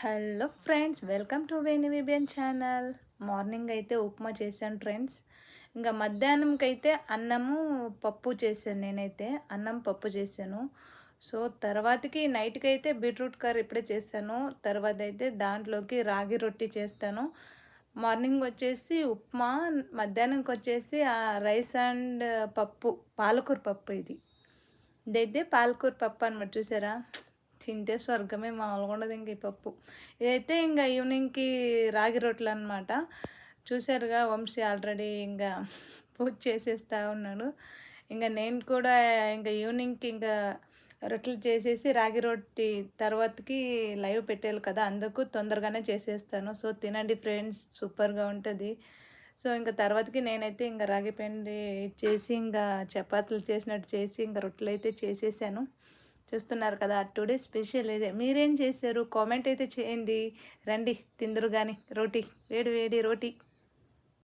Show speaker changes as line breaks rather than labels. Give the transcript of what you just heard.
Hello friends welcome to వేణివిబియన్ channel. Morning అయితే ఉప్మా చేశాను ఫ్రెండ్స్. ఇంకా మధ్యాహ్నంకి అయితే అన్నము పప్పు చేశాను నేనైతే అన్నం పప్పు చేశాను. సో తర్వాతకి నైట్కి అయితే బీట్రూట్ కర్రీ ఇప్పుడే చేశాను. తర్వాత అయితే దాంట్లోకి రాగి రొట్టి చేస్తాను. మార్నింగ్ వచ్చేసి ఉప్మా మధ్యాహ్నంకి వచ్చేసి రైస్ అండ్ పప్పు పాలకూర పప్పు ఇది. ఇదైతే పాలకూర పప్పు అనమాట చూసారా? తింటే స్వర్గమే మామూలుగా ఉండదు ఇంక ఈ పప్పు. ఇదైతే ఇంకా ఈవినింగ్కి రాగి రొట్టెలు అనమాట చూసారుగా వంశీ ఆల్రెడీ ఇంకా పూజ చేసేస్తా ఉన్నాడు. ఇంకా నేను కూడా ఇంకా ఈవినింగ్కి ఇంకా రొట్టెలు చేసేసి రాగి రొట్టి తర్వాతకి లైవ్ పెట్టేయాలి కదా అందుకు తొందరగానే చేసేస్తాను. సో తినండి ఫ్రెండ్స్ సూపర్గా ఉంటుంది. సో ఇంకా తర్వాతకి నేనైతే ఇంకా రాగి పిండి చేసి ఇంకా చపాతీలు చేసినట్టు చేసి ఇంకా రొట్టెలు అయితే చేసేసాను. చూస్తున్నారు కదా టుడే స్పెషల్ ఇదే. మీరేం చేశారు? కామెంట్ అయితే చేయండి. రండి తిందరు కానీ రోటీ వేడి వేడి రోటీ.